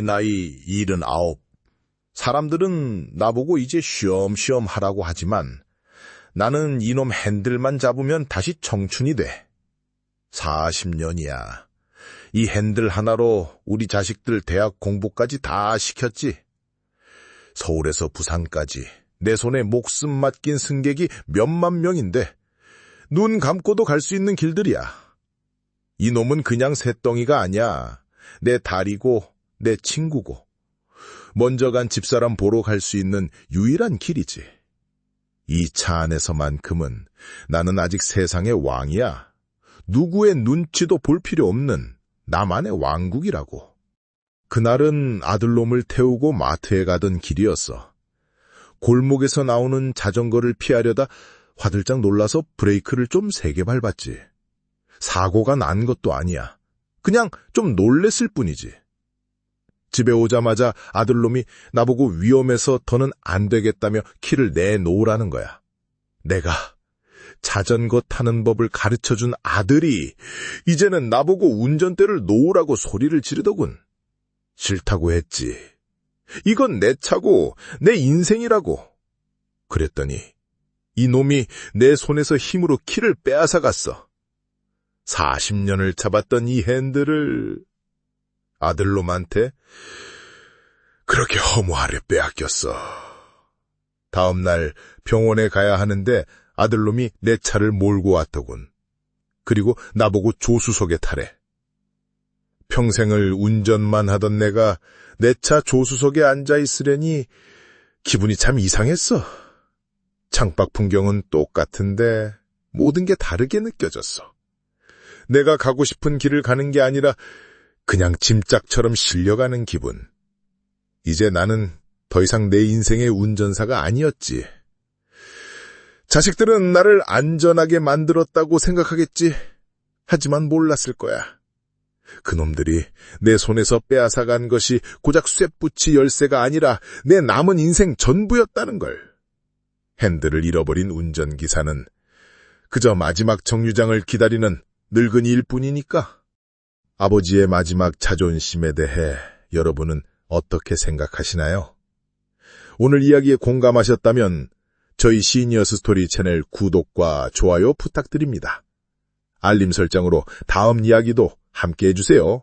나이 일흔 아홉. 사람들은 나보고 이제 쉬엄쉬엄 하라고 하지만 나는 이놈 핸들만 잡으면 다시 청춘이 돼. 40년이야. 이 핸들 하나로 우리 자식들 대학 공부까지 다 시켰지. 서울에서 부산까지 내 손에 목숨 맡긴 승객이 몇만 명인데 눈 감고도 갈 수 있는 길들이야. 이놈은 그냥 새덩이가 아니야. 내 다리고 내 친구고 먼저 간 집사람 보러 갈 수 있는 유일한 길이지. 이 차 안에서만큼은 나는 아직 세상의 왕이야. 누구의 눈치도 볼 필요 없는 나만의 왕국이라고. 그날은 아들놈을 태우고 마트에 가던 길이었어. 골목에서 나오는 자전거를 피하려다 화들짝 놀라서 브레이크를 좀 세게 밟았지. 사고가 난 것도 아니야. 그냥 좀 놀랬을 뿐이지. 집에 오자마자 아들놈이 나보고 위험해서 더는 안 되겠다며 키를 내놓으라는 거야. 내가 자전거 타는 법을 가르쳐준 아들이 이제는 나보고 운전대를 놓으라고 소리를 지르더군. 싫다고 했지. 이건 내 차고 내 인생이라고. 그랬더니 이 놈이 내 손에서 힘으로 키를 빼앗아 갔어. 40년을 잡았던 이 핸들을 아들놈한테 그렇게 허무하려 빼앗겼어. 다음 날 병원에 가야 하는데 아들놈이 내 차를 몰고 왔더군. 그리고 나보고 조수석에 타래. 평생을 운전만 하던 내가 내 차 조수석에 앉아 있으려니 기분이 참 이상했어. 창밖 풍경은 똑같은데 모든 게 다르게 느껴졌어. 내가 가고 싶은 길을 가는 게 아니라 그냥 짐짝처럼 실려가는 기분. 이제 나는 더 이상 내 인생의 운전사가 아니었지. 자식들은 나를 안전하게 만들었다고 생각하겠지. 하지만 몰랐을 거야. 그놈들이 내 손에서 빼앗아간 것이 고작 쇠붙이 열쇠가 아니라 내 남은 인생 전부였다는 걸. 핸들을 잃어버린 운전기사는 그저 마지막 정류장을 기다리는 늙은이일 뿐이니까. 아버지의 마지막 자존심에 대해 여러분은 어떻게 생각하시나요? 오늘 이야기에 공감하셨다면 저희 시니어스 스토리 채널 구독과 좋아요 부탁드립니다. 알림 설정으로 다음 이야기도 함께 해주세요.